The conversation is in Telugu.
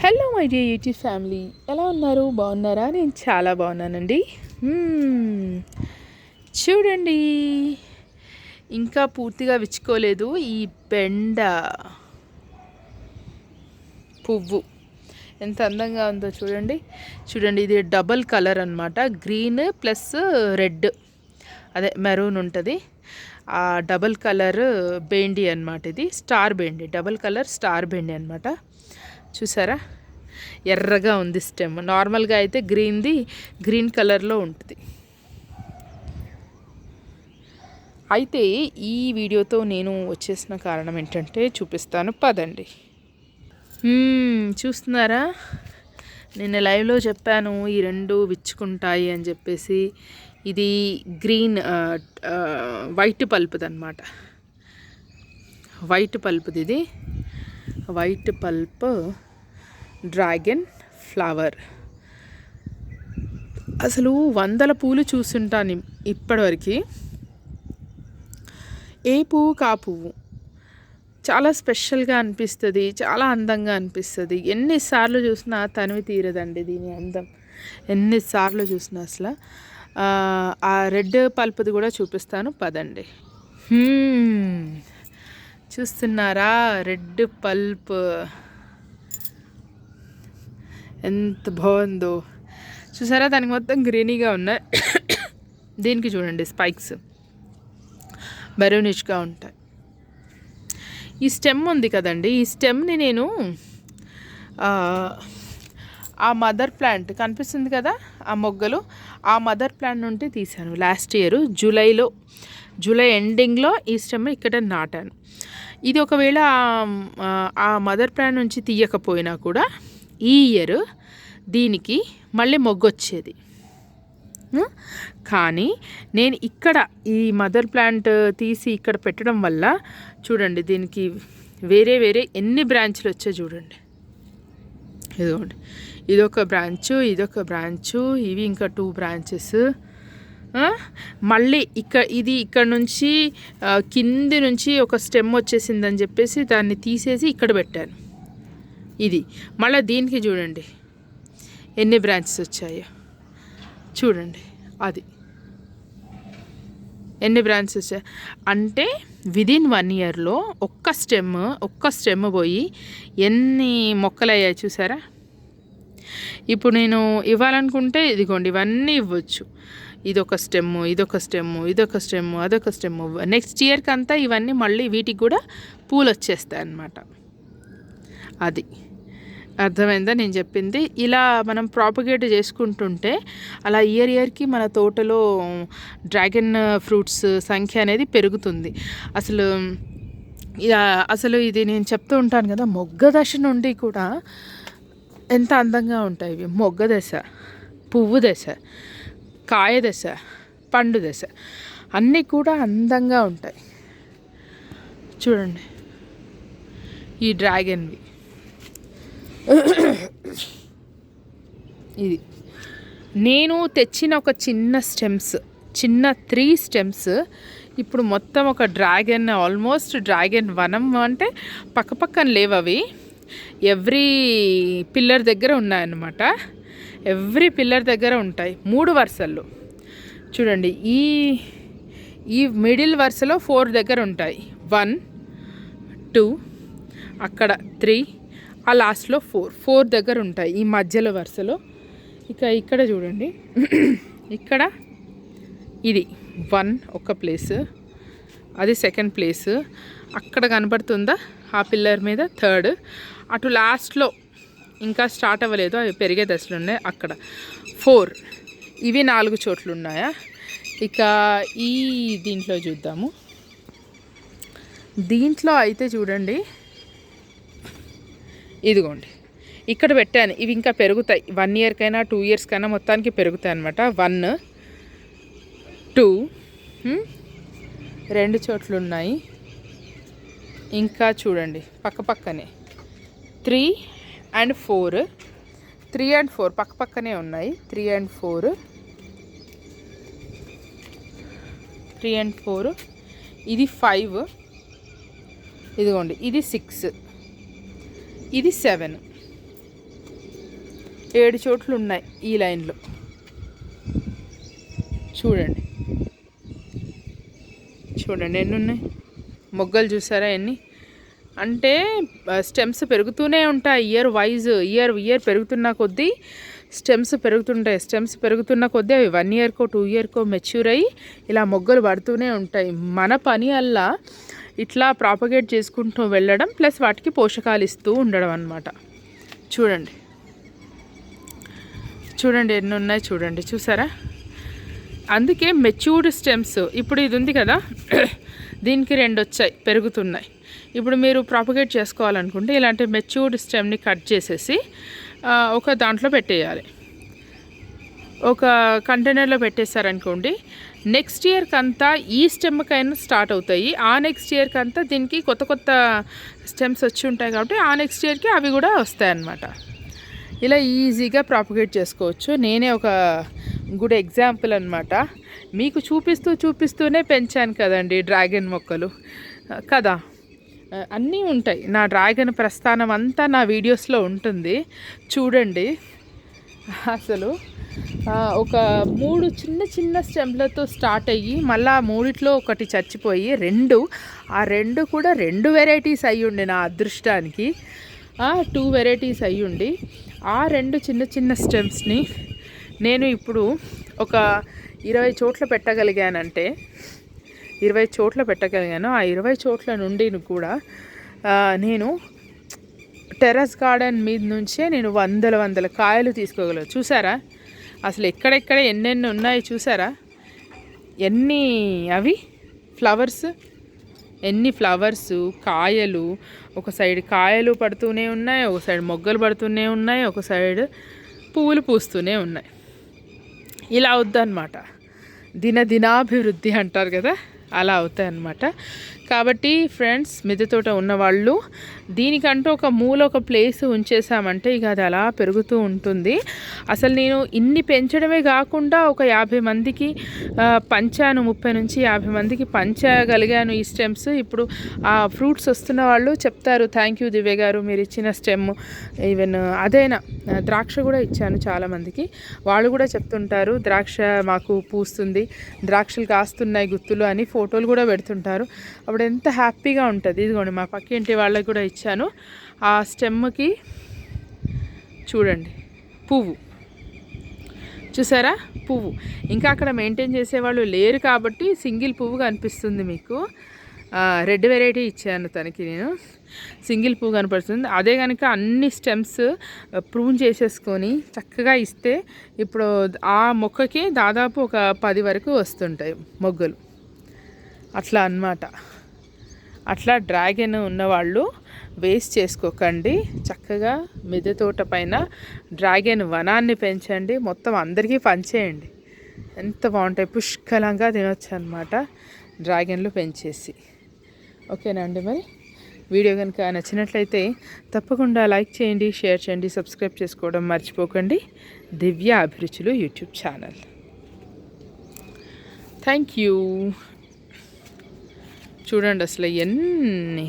Hello my dear YouTube family ఎలా ఉన్నారు? బాగున్నారా? నేను చాలా బాగున్నానండి. చూడండి. ఇంకా పూర్తిగా విచ్చుకోలేదు ఈ బెండ పువ్వు. ఎంత అందంగా ఉందో చూడండి. చూడండి ఇది డబల్ కలర్ అన్నమాట. Green plus red. అదే మెరూన్ ఉంటుంది. ఆ డబల్ కలర్ బేండి అన్నమాట ఇది. స్టార్ బేండి. డబల్ కలర్ స్టార్ బేండి అన్నమాట. చూసారా? ఎర్రగా ఉంది స్టెమ్. నార్మల్గా అయితే గ్రీన్ది గ్రీన్ కలర్లో ఉంటుంది. అయితే ఈ వీడియోతో నేను వచ్చేసిన కారణం ఏంటంటే చూపిస్తాను. పదండి. చూస్తున్నారా? నేను లైవ్లో చెప్పాను ఈ రెండు విచ్చుకుంటాయి అని చెప్పేసి. ఇది గ్రీన్ వైట్ పల్పుది అనమాట వైట్ పల్పుది ఇది. White pulp dragon flower. అసలు వందల పూలు చూస్తుంటాను ఇప్పటివరకు. ఏ పువ్వు కా పువ్వు. చాలా స్పెషల్గా అనిపిస్తుంది చాలా అందంగా అనిపిస్తుంది. ఎన్నిసార్లు చూసినా తనివి తీరదండి దీని అందం. ఎన్నిసార్లు చూసినా అసలు. ఆ, రెడ్ పల్పుది కూడా చూపిస్తాను పదండి. చూస్తున్నారా? Red pulp. ఎంత బాగుందో. చూసారా? దానికి మొత్తం గ్రీనీగా ఉన్నాయి దీనికి చూడండి స్పైక్స్. బెరూనిష్గా ఉంటాయి. ఈ స్టెమ్ ఉంది కదండి. ఈ స్టెమ్ని నేను ఆ, మదర్ ప్లాంట్ కనిపిస్తుంది కదా? ఆ మొగ్గలు. ఆ మదర్ ప్లాంట్ నుండి తీశాను. లాస్ట్ ఇయర్ జూలైలో జూలై ఎండింగ్లో ఈ స్టెమ్ ఇక్కడ నాటాను. ఇది ఒకవేళ ఆ, ఆ మదర్ ప్లాంట్ నుంచి తీయకపోయినా కూడా ఈ ఇయర్ దీనికి మళ్ళీ మొగ్గొచ్చేది. కానీ నేను ఇక్కడ ఈ మదర్ ప్లాంట్ తీసి ఇక్కడ పెట్టడం వల్ల చూడండి దీనికి వేరే వేరే ఎన్ని బ్రాంచ్లు వచ్చాయి చూడండి. ఇదిగోండి. ఇదొక బ్రాంచు ఇదొక బ్రాంచు ఇవి ఇంకా టూ బ్రాంచెస్. మళ్ళీ ఇక్కడ ఇది ఇక్కడ నుంచి కింది నుంచి ఒక స్టెమ్ వచ్చేసిందని చెప్పేసి దాన్ని తీసేసి ఇక్కడ పెట్టాను. ఇది. మళ్ళీ దీనికి చూడండి. ఎన్ని బ్రాంచెస్ వచ్చాయో. చూడండి. అది. ఎన్ని బ్రాంచెస్ వచ్చాయి. అంటే విదిన్ వన్ ఇయర్లో ఒక్క స్టెమ్ ఒక్క స్టెమ్ పోయి ఎన్ని మొక్కలు అయ్యాయి చూసారా? ఇప్పుడు నేను ఇవ్వాలనుకుంటే ఇదిగోండి ఇవన్నీ ఇవ్వచ్చు. ఇదొక స్టెమ్ ఇదొక స్టెమ్ ఇదొక స్టెమ్ అదొక స్టెమ్ నెక్స్ట్ ఇయర్కి అంతా ఇవన్నీ మళ్ళీ వీటికి కూడా పూలు వచ్చేస్తాయి అన్నమాట అది. అర్థమైందా? నేను చెప్పింది. ఇలా మనం ప్రాపగేట్ చేసుకుంటుంటే అలా ఇయర్ ఇయర్కి మన తోటలో డ్రాగన్ ఫ్రూట్స్ సంఖ్య అనేది పెరుగుతుంది. అసలు అసలు ఇది నేను చెప్తూ ఉంటాను కదా మొగ్గ దశ నుండి కూడా ఎంత అందంగా ఉంటాయి ఇవి? మొగ్గ దశ పువ్వు దశ కాయ దశ పండు దశ అన్నీ కూడా అందంగా ఉంటాయి. చూడండి. ఈ డ్రాగన్వి ఇది. నేను తెచ్చిన ఒక చిన్న స్టెమ్స్ చిన్న త్రీ స్టెమ్స్. ఇప్పుడు మొత్తం ఒక డ్రాగన్ ఆల్మోస్ట్ డ్రాగన్ వనం అంటే పక్కపక్కన లేవు అవి. ఎవ్రీ పిల్లర్ దగ్గర ఉన్నాయన్నమాట. ఎవ్రీ పిల్లర్ దగ్గర ఉంటాయి. మూడు వరుసలు. చూడండి ఈ ఈ మిడిల్ వరుసలో ఫోర్ దగ్గర ఉంటాయి. వన్ టూ అక్కడ త్రీ ఆ లాస్ట్లో ఫోర్ ఫోర్ దగ్గర ఉంటాయి ఈ మధ్యలో వరుసలో. ఇక ఇక్కడ చూడండి. ఇక్కడ ఇది వన్ ఒక ప్లేస్ అది సెకండ్ ప్లేస్. అక్కడ కనబడుతుందా? ఆ పిల్లర్ మీద థర్డ్. అటు లాస్ట్లో ఇంకా స్టార్ట్ అవ్వలేదు అవి పెరిగే దశలు ఉన్నాయి అక్కడ. ఫోర్ ఇవి నాలుగు చోట్లు ఉన్నాయా? ఇక ఈ దీంట్లో చూద్దాము. దీంట్లో అయితే చూడండి ఇదిగోండి. ఇక్కడ పెట్టాను. ఇవి ఇంకా పెరుగుతాయి. వన్ ఇయర్కైనా టూ ఇయర్స్కైనా మొత్తానికి పెరుగుతాయి అనమాట వన్ టూ రెండు చోట్లు ఉన్నాయి ఇంకా చూడండి. పక్క పక్కనే. Three and four three and four పక్క పక్కనే ఉన్నాయి. Three and four three and four ఇది ఫైవ్ ఇదిగోండి. ఇది సిక్స్ ఇది సెవెన్. ఏడు చోట్లు ఉన్నాయి ఈ లైన్లో. చూడండి. చూడండి ఎన్ని ఉన్నాయి మొగ్గలు చూసారా ఎన్ని? అంటే స్టెమ్స్ పెరుగుతూనే ఉంటాయి. ఇయర్ వైజ్ ఇయర్ ఇయర్ పెరుగుతున్న కొద్దీ స్టెమ్స్ పెరుగుతుంటాయి. స్టెమ్స్ పెరుగుతున్న కొద్దీ అవి వన్ ఇయర్కో టూ ఇయర్కో మెచ్యూర్ అయ్యి ఇలా మొగ్గలు పడుతూనే ఉంటాయి. మన పని అల్లా ఇట్లా ప్రాపగేట్ చేసుకుంటూ వెళ్ళడం ప్లస్ వాటికి పోషకాలు ఇస్తూ ఉండడం అనమాట చూడండి. చూడండి ఎన్ని ఉన్నాయి చూడండి. చూసారా? అందుకే మెచ్యూర్డ్ స్టెమ్స్ ఇప్పుడు ఇది ఉంది కదా దీనికి రెండు వచ్చాయి పెరుగుతున్నాయి. ఇప్పుడు మీరు ప్రాపగేట్ చేసుకోవాలనుకుంటే ఇలాంటి మెచ్యూర్డ్ స్టెమ్ని కట్ చేసేసి ఒక దాంట్లో పెట్టేయాలి. ఒక కంటైనర్లో పెట్టేశారనుకోండి నెక్స్ట్ ఇయర్కి అంతా ఈ స్టెమ్కైనా స్టార్ట్ అవుతాయి. ఆ నెక్స్ట్ ఇయర్కి అంతా దీనికి కొత్త కొత్త స్టెమ్స్ వచ్చి ఉంటాయి కాబట్టి ఆ నెక్స్ట్ ఇయర్కి అవి కూడా వస్తాయి అన్నమాట ఇలా ఈజీగా ప్రాపగేట్ చేసుకోవచ్చు. నేనే ఒక గుడ్ ఎగ్జాంపుల్ అనమాట మీకు చూపిస్తూ చూపిస్తూనే పెంచాను కదండి డ్రాగన్ మొక్కలు. కదా? అన్నీ ఉంటాయి. నా డ్రాగన్ ప్రస్థానం అంతా నా వీడియోస్లో ఉంటుంది. చూడండి. అసలు ఒక మూడు చిన్న చిన్న స్టెమ్లతో స్టార్ట్ అయ్యి మళ్ళీ మూడిట్లో ఒకటి చచ్చిపోయి రెండు ఆ రెండు కూడా రెండు వెరైటీస్ అయ్యి నా అదృష్టానికి. టూ వెరైటీస్ అయ్యుండి ఆ రెండు చిన్న చిన్న స్టెమ్స్ని నేను ఇప్పుడు ఒక ఇరవై చోట్ల పెట్టగలిగానంటే ఇరవై చోట్ల పెట్టగలిగాను. ఆ ఇరవై చోట్ల నుండి కూడా నేను టెర్రస్ గార్డెన్ మీద నుంచే నేను వందల వందల కాయలు తీసుకోగలను. చూసారా? అసలు ఎక్కడెక్కడ ఎన్నెన్ని ఉన్నాయి చూసారా? ఎన్ని అవి? ఫ్లవర్స్? ఎన్ని ఫ్లవర్స్? కాయలు? ఒక సైడ్ కాయలు పడుతూనే ఉన్నాయి ఒక సైడ్ మొగ్గలు పడుతూనే ఉన్నాయి ఒక సైడ్ పువ్వులు పూస్తూనే ఉన్నాయి. ఇలా అవుద్దన్నమాట దిన దినాభివృద్ధి అంటారు కదా అలా అవుతాయి అన్నమాట. కాబట్టి ఫ్రెండ్స్ మిద్దె తోట ఉన్నవాళ్ళు దీనికంటూ ఒక మూల ఒక ప్లేస్ ఉంచేసామంటే ఇక అది అలా పెరుగుతూ ఉంటుంది. అసలు నేను ఇన్ని పెంచడమే కాకుండా ఒక యాభై మందికి పంచాను ముప్పై నుంచి యాభై మందికి పంచగలిగాను ఈ స్టెమ్స్ ఇప్పుడు ఆ ఫ్రూట్స్ వస్తున్న వాళ్ళు చెప్తారు థ్యాంక్ యూ దివ్య గారు మీరు ఇచ్చిన స్టెమ్ ఈవెన్ అదైనా ద్రాక్ష కూడా ఇచ్చాను చాలామందికి వాళ్ళు కూడా చెప్తుంటారు ద్రాక్ష మాకు పూస్తుంది ద్రాక్షలు కాస్తున్నాయి గుత్తులు అని ఫోటోలు కూడా పెడుతుంటారు. అప్పుడు ఎంత హ్యాపీగా ఉంటుంది. ఇదిగోండి మా పక్కింటి వాళ్ళకి కూడా ఇచ్చాను. ఆ స్టెమ్కి చూడండి పువ్వు. చూసారా? పువ్వు. ఇంకా అక్కడ మెయింటైన్ చేసేవాళ్ళు లేరు కాబట్టి సింగిల్ పువ్వు కనిపిస్తుంది మీకు. రెడ్ వెరైటీ ఇచ్చాను తనకి నేను. సింగిల్ పువ్వు కనపడుతుంది. అదే కనుక అన్ని స్టెమ్స్ ప్రూన్ చేసేసుకొని చక్కగా ఇస్తే ఇప్పుడు ఆ మొక్కకి దాదాపు ఒక పది వరకు వస్తుంటాయి మొగ్గలు. అట్లా అన్నమాట. అట్లా డ్రాగన్ ఉన్నవాళ్ళు వేస్ట్ చేసుకోకండి. చక్కగా మిద్దె తోట పైన డ్రాగన్ వనాన్ని పెంచండి. మొత్తం అందరికీ పంచేయండి. ఎంత బాగుంటాయి. పుష్కలంగా తినొచ్చు అనమాట డ్రాగన్లు పెంచేసి. ఓకేనా అండి మరి? వీడియో కనుక నచ్చినట్లయితే తప్పకుండా లైక్ చేయండి షేర్ చేయండి సబ్స్క్రైబ్ చేసుకోవడం మర్చిపోకండి. దివ్య అభిరుచులు యూట్యూబ్ ఛానల్. Thank you. చూడండి అసలు ఎన్ని